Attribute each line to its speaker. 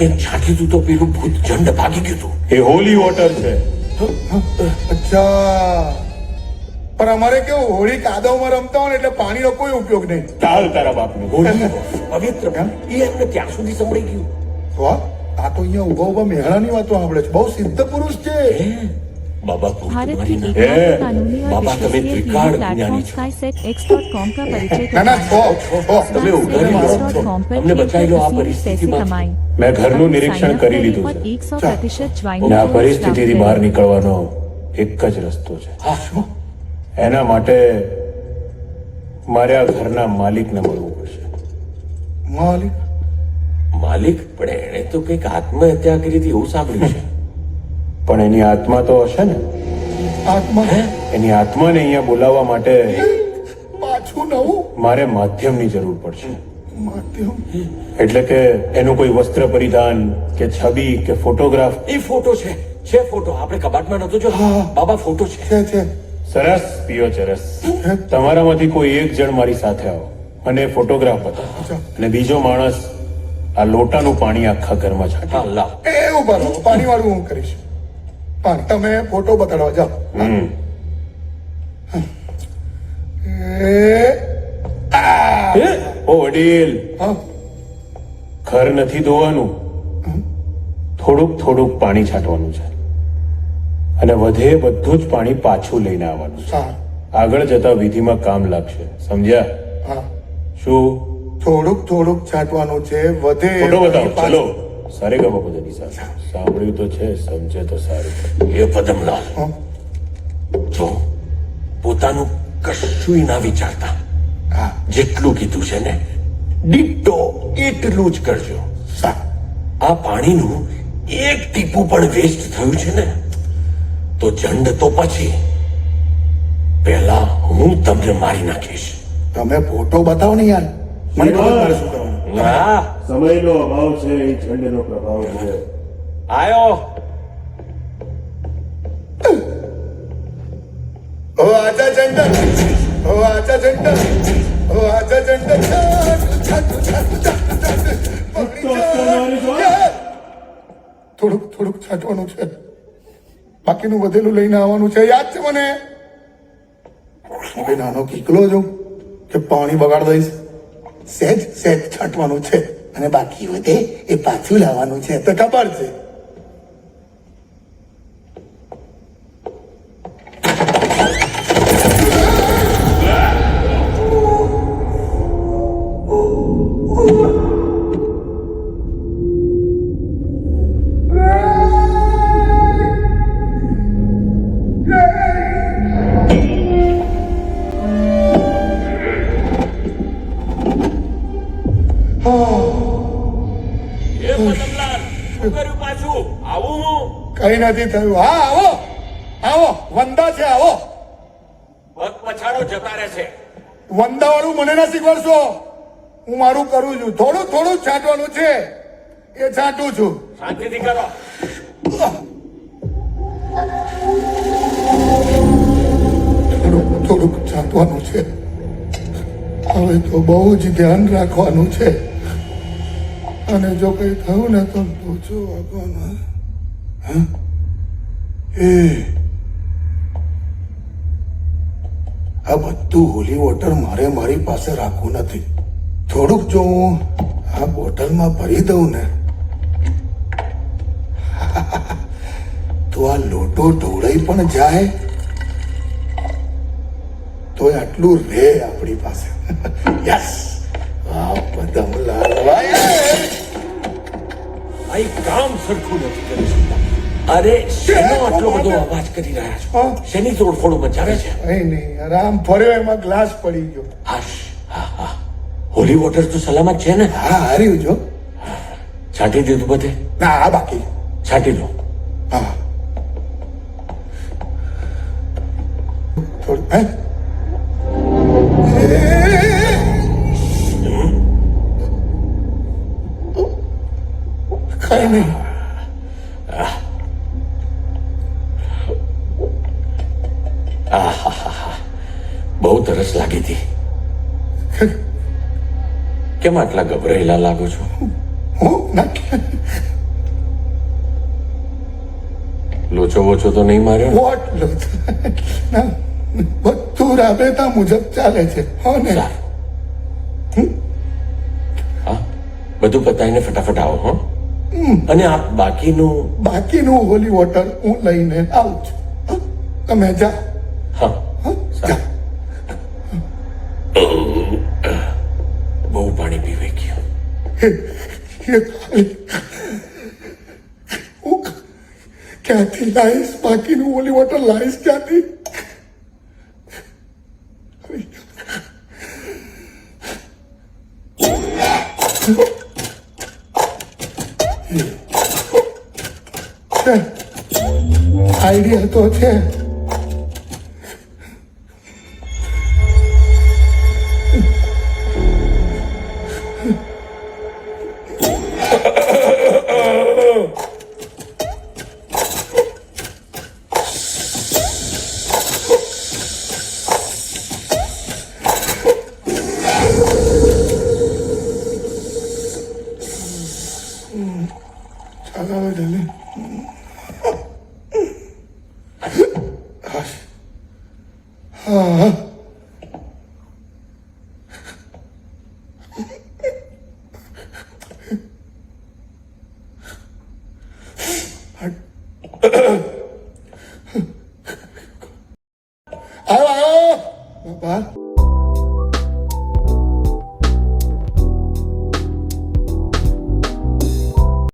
Speaker 1: કેમ છાંટી તું તો પેલું ભૂત ઝંડ ભાગી ગયું તું.
Speaker 2: એ હોલી વોટર છે.
Speaker 3: અચ્છા. પણ અમારે કેવું હોળી કાદવમાં રમતા હોય ને એટલે પાણીનો કોઈ ઉપયોગ નહીં.
Speaker 2: ચાલ તારા બાપનું
Speaker 1: હોળી પવિત્ર એ એમને ત્યાં સુધી સંભળાઈ ગયું.
Speaker 3: વાહ આ તો અહીંયા ઊભા ઊભા મેહણાની વાતો સાંભળે છે. બહુ સિદ્ધ પુરુષ છે.
Speaker 1: હે? બાબા
Speaker 3: તમે ત્રિકાળ
Speaker 4: જ્ઞાની
Speaker 3: છો.
Speaker 1: તમે ઉઘાડી
Speaker 4: મારો છો.
Speaker 1: અમને બચાવી લો આ પરિસ્થિતિમાં.
Speaker 2: મેં ઘરનું નિરીક્ષણ કરી લીધું છે. આ પરિસ્થિતિથી બહાર નીકળવાનો એક જ રસ્તો છે. એના માટે મારે આ ઘરના માલિકને મળવું પડશે.
Speaker 3: માલિક?
Speaker 1: માલિક? પણ એણે તો કંઈક આત્મહત્યા કરી હતી એવું સાંભળ્યું છે.
Speaker 2: પણ એની આત્મા તો હશે ને?
Speaker 3: આત્મા?
Speaker 2: એની આત્માને અહીંયા બોલાવવા માટે
Speaker 3: પાછું નવું?
Speaker 2: મારે માધ્યમની જરૂર પડશે. એટલે કે એનું કોઈ વસ્ત્ર પરિધાન કે છબી કે ફોટોગ્રાફ?
Speaker 1: એ ફોટો છે. છે ફોટો. આપણે કબાટમાં નતો જો બાબા ફોટો છે.
Speaker 2: સરસ પિયો ચરસ. તમારામાંથી કોઈ એક જણ મારી સાથે આવો. અને ફોટોગ્રાફ બતાવો. અને બીજો માણસ આ લોટાનું પાણી આખા ઘરમાં છાંટે
Speaker 1: એવું
Speaker 3: એ પાણી વાળું હું કરીશ. પાણી તમે ફોટો બતાડવા જાઓ.
Speaker 2: ઓ વડીલ. ઘર નથી ધોવાનું. થોડુંક થોડુંક પાણી છાંટવાનું છે. અને વધે બધું જ પાણી પાછું લઈને આવવાનું છે. આગળ જતા વિધિમાં કામ લાગશે. સમજ્યા?
Speaker 3: હા.
Speaker 2: શું?
Speaker 3: થોડુંક થોડુંક છાંટવાનું છે વધે
Speaker 2: ફોટો બતાવો. ચલો. સારે ગમો બધાની સાથે. સાંભળ્યું તો છે સમજે તો સારું.
Speaker 1: એ પદમલાલ. જો પોતાનું કશું ના વિચારતા જેટલું કીધું છે ને ડિટ્ટો એટલું જ કરજો. આ પાણીનું એક ટીપું પણ વેસ્ટ થયું છે ને તો જંડ તો પછી પહેલા હું તમને મારી નાખીશ.
Speaker 3: તમે ફોટો બતાવો ને યાર. મને ખબર શું
Speaker 2: સમયનો અભાવ છે એ ઠંડનો પ્રભાવ છે.
Speaker 1: આયો.
Speaker 3: ઓ આજા જંડર ઓ આજા જંડર ઓ આજા જંડર છાટુ, છાટુ, છાટુ, છાટુ, છાટુ. પકડી જા. થોડુંક થોડુંક છાંટવાનું છે. બાકીનું વધેલું લઈને આવવાનું છે. યાદ છે મને? હું નાનો કીકલો જો કે પાણી બગાડ દઈશ? સહેજ સહેજ છાંટવાનું છે. અને બાકી વધે એ પાછું લાવવાનું છે. તો ખબર છે. કઈ નથી થયું. હા આવો. આવો. વંદા છે આવો.
Speaker 1: પછાડો જતા રહેશે.
Speaker 3: વંદા વાળું મને ના શીખવાડશો. હું મારું કરું છું. થોડું થોડું છાંટવાનું છે. એ છાંટું છું.
Speaker 1: શાંતિથી કરો.
Speaker 3: થોડુંક થોડુંક છાંટવાનું છે. હવે તો બહુ જ ધ્યાન રાખવાનું છે. અને જો કઈ થયું ને તો પૂછો વાગવાનો હે? એ આ બધું હોલી વોટર મારે મારી પાસે રાખવું નથી. થોડુંક જો હું આ બોટલમાં ભરી દઉં ને. તો આ લોટો ઢોળાઈ પણ જાય. તોય આટલું રે આપણી પાસે. યસ વાહ પદમલાલ ભાઈ
Speaker 1: આ કામ સરખું નથી કરી શકતા. અરે શેનો આટલો બધો અવાજ કરી રહ્યા છો. શેની તોડફોડ મચાવે છે?
Speaker 3: નહીં નહીં આરામ ફર્યો એમાં ગ્લાસ પડી ગયો.
Speaker 1: હાશ હા હા. હોલી વોટર તો સલામત છે ને?
Speaker 3: હા હાર્યું જો
Speaker 1: છાંટી દીધું બધે?
Speaker 3: ના આ બાકી.
Speaker 1: છાંટી લો
Speaker 3: હા. થોડું હે? કઈ નહીં.
Speaker 1: બહુ તરસ લાગી હતી. કેમ આટલા ગભરાયેલા લાગો છો? લોચો વોચો તો નહીં માર્યો?
Speaker 3: વોટ લોચો? બધું રાબેતા મુજબ ચાલે છે. હો ને.
Speaker 1: હા બધું પતાઈને ફટાફટ આવો હો. અને આ બાકીનું
Speaker 3: બાકીનું હોલી વોટર હું લઈને આવું છું. તમે જા
Speaker 1: બહુ પાણી પીવાઈ ગયું.
Speaker 3: ક્યાંથી લાવીશ બાકીનું ઓલી વોટર લાઈશ ક્યાંથી? આઈડિયા તો છે. 啊哈哈哈哈